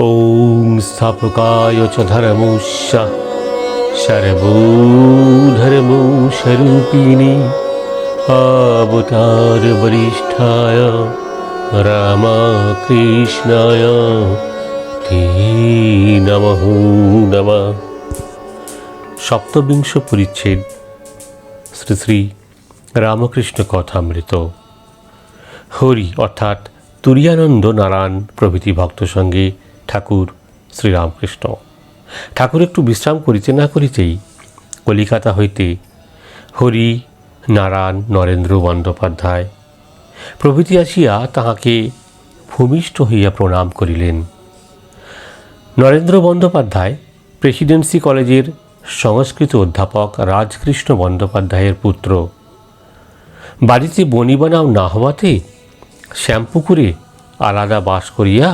ॐ स्थापकाय च धर्मोश्च सर्वोधर्मोषरूपिणि अवतारवरिष्ठाय रामकृष्णाय ते নমঃ নমঃ সপ্তবিংশ পরিচ্ছেদ শ্রী শ্রী রামকৃষ্ণ কথামৃত হরি অর্থাৎ তুরিয়ানন্দ নারায়ণ প্রভৃতি ভক্ত সঙ্গে ঠাকুর শ্রীরামকৃষ্ণ। ঠাকুর একটু বিশ্রাম করিতে না করিতেই কলিকাতা হইতে হরি নারায়ণ নরেন্দ্র বন্দ্যোপাধ্যায় প্রভৃতি আসিয়া তাহাকে ভূমিষ্ঠ হইয়া প্রণাম করিলেন। নরেন্দ্র বন্দ্যোপাধ্যায় প্রেসিডেন্সি কলেজের সংস্কৃত অধ্যাপক রাজকৃষ্ণ বন্দ্যোপাধ্যায়ের পুত্র। বাড়িতে বনিবানাও না হওয়াতে শ্যামপুকুরে আলাদা বাস করিয়া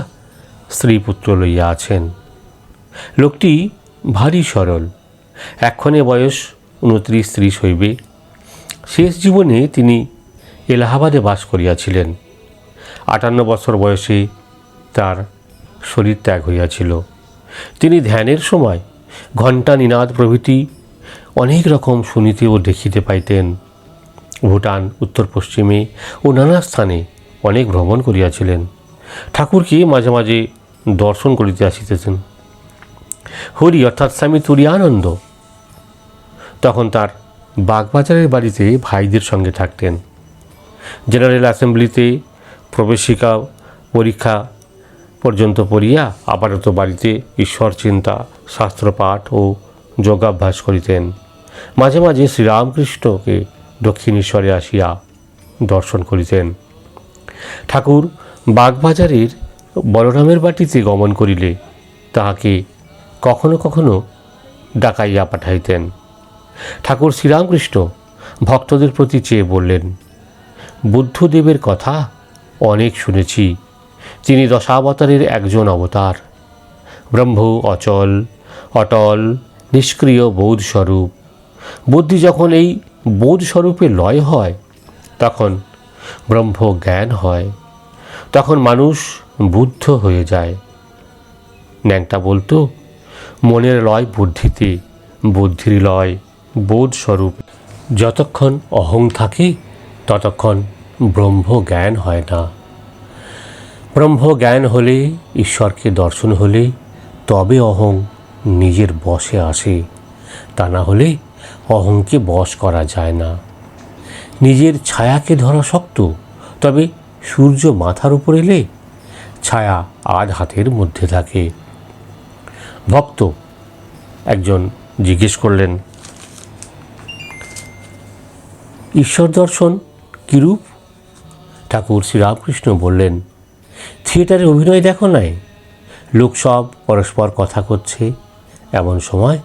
স্ত্রীপুত্র লইয়া আছেন। লোকটি ভারী সরল। এক্ষণে বয়স উনত্রিশ ত্রিশ হইবে। শেষ জীবনে তিনি এলাহাবাদে বাস করিয়াছিলেন। আটান্ন বছর বয়সে তার শরীর ত্যাগ হইয়াছিল। তিনি ধ্যানের সময় ঘণ্টা নিনাদ প্রভৃতি অনেক রকম শুনিতে ও দেখিতে পাইতেন। ভুটান, উত্তর পশ্চিমে ও নানা স্থানে অনেক ভ্রমণ করিয়াছিলেন। ঠাকুরকে মাঝে মাঝে দর্শন করিতে আসিতেছেন। হরি অর্থাৎ স্বামী তুরিয়ানন্দ তখন তার বাগবাজারের বাড়িতে ভাইদের সঙ্গে থাকতেন। জেনারেল অ্যাসেম্বলিতে প্রবেশিকা পরীক্ষা পর্যন্ত পড়িয়া আপাতত বাড়িতে ঈশ্বর চিন্তা, শাস্ত্রপাঠ ও যোগাভ্যাস করিতেন। মাঝে মাঝে শ্রীরামকৃষ্ণকে দক্ষিণেশ্বরে আসিয়া দর্শন করিতেন। ঠাকুর বাগবাজারের বলরামের বাটিতে গমন করিলে তাহাকে কখনো কখনো ডাকাইয়া পাঠাইতেন। ঠাকুর শ্রীরামকৃষ্ণ ভক্তদের প্রতি চেয়ে বললেন, বুদ্ধদেবের কথা অনেক শুনেছি। তিনি দশাবতারের একজন অবতার। ব্রহ্ম, অচল, অটল, নিষ্ক্রিয় বোধ স্বরূপ বুদ্ধি যখন এই বোধস্বরূপে লয় হয়, তখন ব্রহ্ম জ্ঞান হয়। তখন মানুষ বুদ্ধ হয়ে যায়। ন্যাংটা বলতো, মনের লয় বুদ্ধিতে, বুদ্ধির লয় বোধ স্বরূপ। যতক্ষণ অহং থাকে, ততক্ষণ ব্রহ্ম জ্ঞান হয় না। ব্রহ্ম জ্ঞান হলে, ঈশ্বরকে দর্শন হলে, তবে অহং নিজের বশে আসে। তা না হলে অহংকে বশ করা যায় না। নিজের ছায়াকে ধরা শক্ত, তবে সূর্য মাথার উপর এলে ছায়া আজ হাতের মধ্যে থাকে। ভক্ত একজন জিজ্ঞেস করলেন, ঈশ্বর দর্শন কিরূপ? ঠাকুর শ্রীরামকৃষ্ণ বললেন, থিয়েটারে অভিনয় দেখো নাই। লোক সব পরস্পর কথা করছে। এমন সময়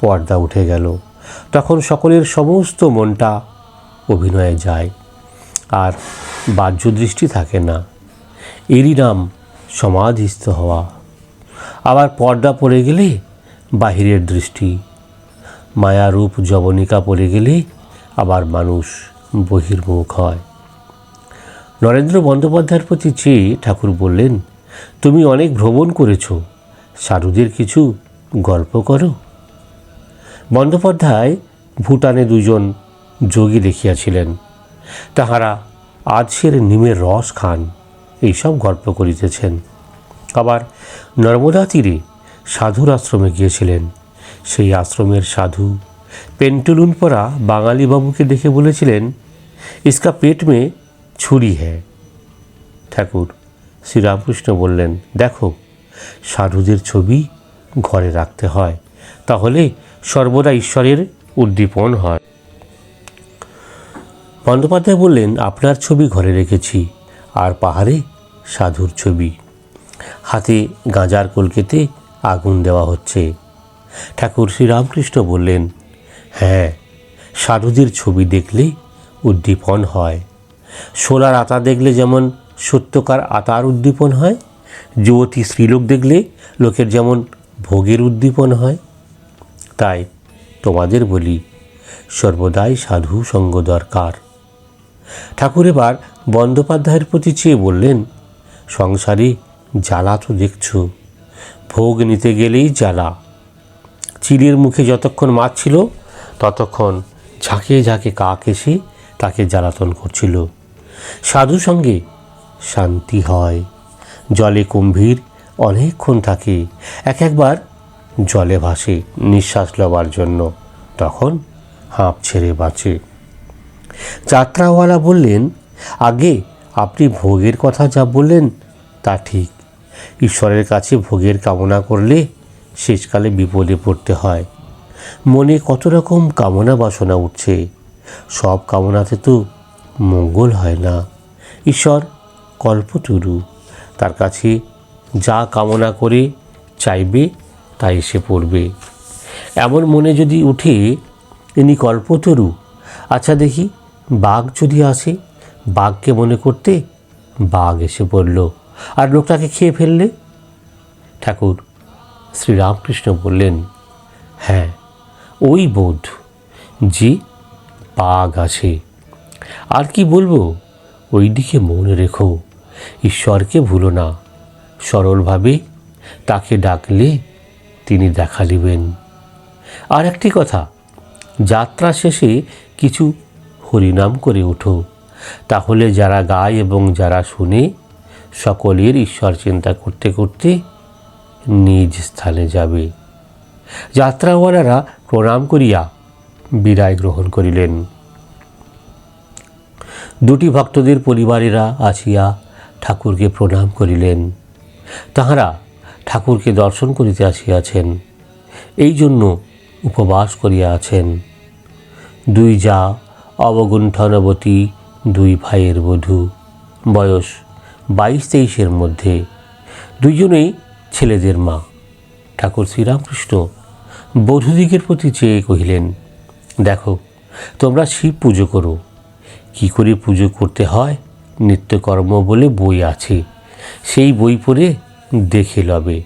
পর্দা উঠে গেল। তখন সকলের সমস্ত মনটা অভিনয়ে যায়। আর বাহ্য দৃষ্টি থাকে না। এরই নাম সমাধিস্থ হওয়া। আবার পর্দা পড়ে গেলে বাহিরের দৃষ্টি। মায়ারূপ জবনিকা পড়ে গেলে আবার মানুষ বহির্মুখ হয়। নরেন্দ্র বন্দ্যোপাধ্যায়ের প্রতি চেয়ে ঠাকুর বললেন, তুমি অনেক ভ্রমণ করেছ, সাধুদের কিছু গল্প করো। বন্দ্যোপাধ্যায় ভুটানে দুজন যোগী দেখিয়াছিলেন। তাহারা আজকের নিমের রস খান। এইসব গল্প করিতেছেন। আবার নর্মদা তীরে সাধুর আশ্রমে গিয়েছিলেন। সেই আশ্রমের সাধু পেন্টুলুন পরা বাঙালি বাবুকে দেখে বলেছিলেন, ইসকা পেট মে ছুরি হ্যাঁ ঠাকুর শ্রীরামকৃষ্ণ বললেন, দেখো, সাধুদের ছবি ঘরে রাখতে হয়, তাহলে সর্বদা ঈশ্বরের উদ্দীপন হয়। বন্দ্যোপাধ্যায় বললেন, আপনার ছবি ঘরে রেখেছি, আর পাহাড়ে সাধুর ছবি। হাতে গাঁজার কলকেতে আগুন দেওয়া হচ্ছে। ঠাকুর শ্রীরামকৃষ্ণ বললেন হ্যাঁ সাধুদের ছবি দেখলে উদ্দীপন হয়। সোলার আতা দেখলে যেমন সত্যকার আতার উদ্দীপন হয়, যুবতী স্ত্রীলোক দেখলে লোকের যেমন ভোগের উদ্দীপন হয়। তাই তোমাদের বলি, সর্বদাই সাধু সঙ্গ দরকার। ঠাকুর এবার বন্দ্যোপাধ্যায়ের প্রতি চেয়ে বললেন সংসারে, জ্বালা তো দেখছ। ভোগ নিতে গেলেই জ্বালা। চিড়ের মুখে যতক্ষণ মাছ ছিল, ততক্ষণ ঝাঁকে ঝাঁকে কাক এসে তাকে জ্বালাতন করছিল। সাধু সঙ্গে শান্তি হয়। জলে কুম্ভীর অনেকক্ষণ থাকে। এক একবার জলে ভাসে নিঃশ্বাস লবার জন্য। তখন হাঁপ ছেড়ে বাঁচে। যাত্রাওয়ালা বললেন, আগে আপনি ভোগের কথা যা বললেন তা ঠিক। ঈশ্বরের কাছে ভোগের কামনা করলে শেষকালে বিপদে পড়তে হয়। মনে কত রকম কামনা বাসনা উঠছে। সব কামনাতে তো মঙ্গল হয় না। ঈশ্বর, কল্পতরু, তার কাছে যা কামনা করে চাইবে তা এসে পড়বে। এমন মনে যদি উঠে ইনি কল্পতরু আচ্ছা দেখি, বাঘ যদি আসে বাঘকে মনে করতে বাঘ এসে পড়ল আর লোকটাকে খেয়ে ফেললে? ঠাকুর শ্রীরামকৃষ্ণ বললেন হ্যাঁ ওই বোধ যে বাঘ আছে। আর কি বলব ওই দিকে মনে রেখো, ঈশ্বরকে ভুলো না। সরলভাবে তাকে ডাকলে তিনি দেখা দিবেন আর একটি কথা, যাত্রা শেষে কিছু হরিনাম করে ওঠো। তাহলে যারা গায় এবং যারা শুনে, সকলের ঈশ্বর চিন্তা করতে করতে নিজ স্থানে যাবে। যাত্রাওয়ালারা প্রণাম করিয়া বিদায় গ্রহণ করিলেন। দুটি ভক্তদের পরিবারেরা আসিয়া ঠাকুরকে প্রণাম করিলেন। তাহারা ঠাকুরকে দর্শন করিতে আসিয়াছেন। এই জন্য উপবাস করিয়া আছেন। দুই যা অবগুণ্ঠনবতী দুই ভাইয়ের বধূ। বয়স বাইশ তেইশের মধ্যে। দুইজনেই ছেলেদের মা। ঠাকুর শ্রীরামকৃষ্ণ বধূদিগের প্রতি চেয়ে কহিলেন, দেখো, তোমরা শিব পুজো করো। কি করে পুজো করতে হয়? নিত্যকর্ম বলে বই আছে। সেই বই পড়ে দেখে লবে।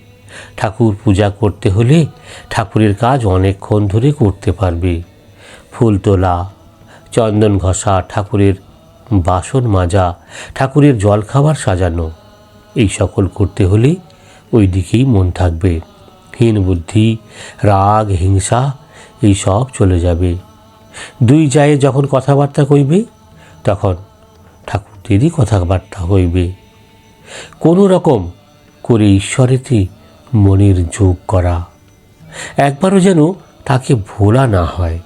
ঠাকুর পূজা করতে হলে ঠাকুরের কাজ অনেকক্ষণ ধরে করতে পারবে। ফুল তোলা, চন্দন ঘষা ঠাকুরের বাসন মাজা, ঠাকুরের জলখাবার সাজানো। এই সকল করতে হলে ওই দিকেই মন থাকবে। হীন বুদ্ধি, রাগ, হিংসা, এই সব চলে যাবে। দুই জায়ে যখন কথাবার্তা কইবে, তখন ঠাকুরদেরই কথাবার্তা হইবে। কোনো রকম করে ঈশ্বরেতে মনের যোগ করা। একবারও যেন তাকে ভোলা না হয়।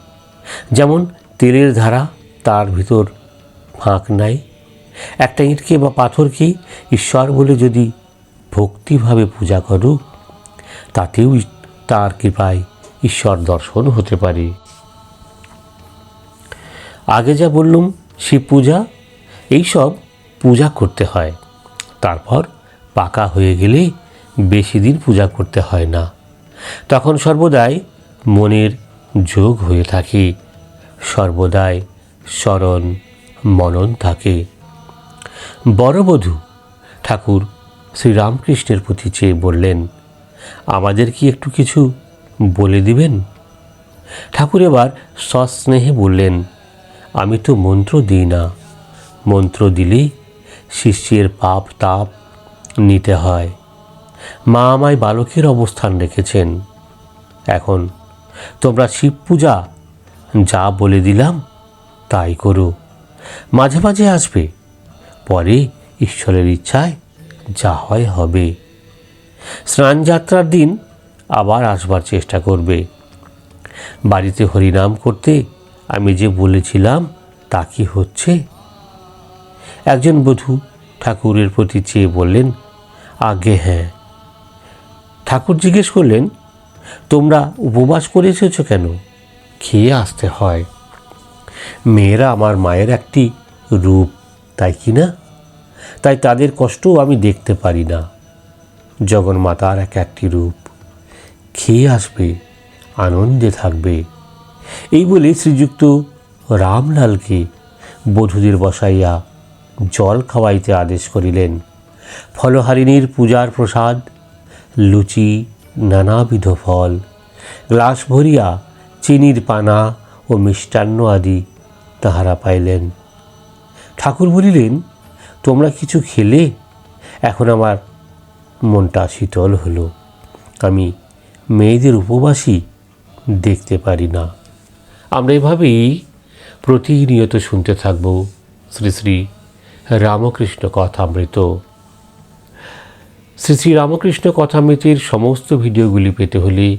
যেমন তেলের ধারা, তার ভিতর ফাঁক নাই। একটা ইঁটকে বা পাথরকে ঈশ্বর বলে যদি ভক্তিভাবে পূজা করো, তাতেও তার কৃপায় ঈশ্বর দর্শন হতে পারে। আগে যা বললুম, শিব পূজা এইসব পূজা করতে হয়। তারপর পাকা হয়ে গেলে বেশি দিন পূজা করতে হয় না। তখন সর্বদাই মনের যোগ হয়ে থাকে। সর্বদাই স্মরণ মনন থাকে। বড়বধূ ঠাকুর শ্রীরামকৃষ্ণের প্রতি চেয়ে বললেন, আমাদের কি একটু কিছু বলে দিবেন? ঠাকুর এবার সস্নেহে বললেন, আমি তো মন্ত্র দিই না। মন্ত্র দিলেই শিষ্যের পাপ তাপ নিতে হয়। মা আমায় বালকের অবস্থান রেখেছেন। এখন তোমরা শিব পূজা যা বলে দিলাম তাই করো। মাঝে মাঝে আসবে। পরে ঈশ্বরের ইচ্ছায় যা হয় হবে। স্নান যাত্রার দিন আবার আসবার চেষ্টা করবে। বাড়িতে হরিনাম করতে আমি যে বলেছিলাম, তা কি হচ্ছে? একজন বধূ ঠাকুরের প্রতি চেয়ে বললেন আগে হ্যাঁ। ঠাকুর জিজ্ঞেস করলেন, তোমরা উপবাস করে এসেছ কেন? খেয়ে আসতে হয়। মেয়েরা আমার মায়ের একটি রূপ, তাই কি না? তাই তাদের কষ্টও আমি দেখতে পারি না। জগন্মাতার এক একটি রূপ। খেয়ে আসবে, আনন্দে থাকবে। এই বলে শ্রীযুক্ত রামলালকে বধূদের বসাইয়া জল খাওয়াইতে আদেশ করিলেন। ফলহারিণীর পূজার প্রসাদ, লুচি, নানাবিধ ফল, গ্লাস ভরিয়া, চিনির পানা ও মিষ্টান্ন আদি তাহারা পাইলেন। ঠাকুর বলিলেন, তোমরা কিছু খেলে? এখন আমার মনটা শীতল হলো। আমি মেয়েদের উপবাসী দেখতে পারি না। আমরা এভাবেই প্রতিনিয়ত শুনতে থাকব শ্রী শ্রী রামকৃষ্ণ কথামৃত। শ্রী শ্রী রামকৃষ্ণ কথামৃতের সমস্ত ভিডিওগুলি পেতে হলে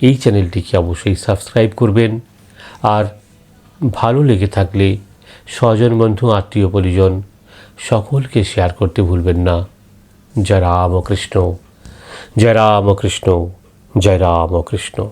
এই চ্যানেলটিকে অবশ্যই সাবস্ক্রাইব করবেন। আর ভালো লেগে থাকলে স্বজন বন্ধু, আত্মীয় পরিজন সকলকে শেয়ার করতে ভুলবেন না। জয় রামকৃষ্ণ জয় রামকৃষ্ণ জয় রামকৃষ্ণ।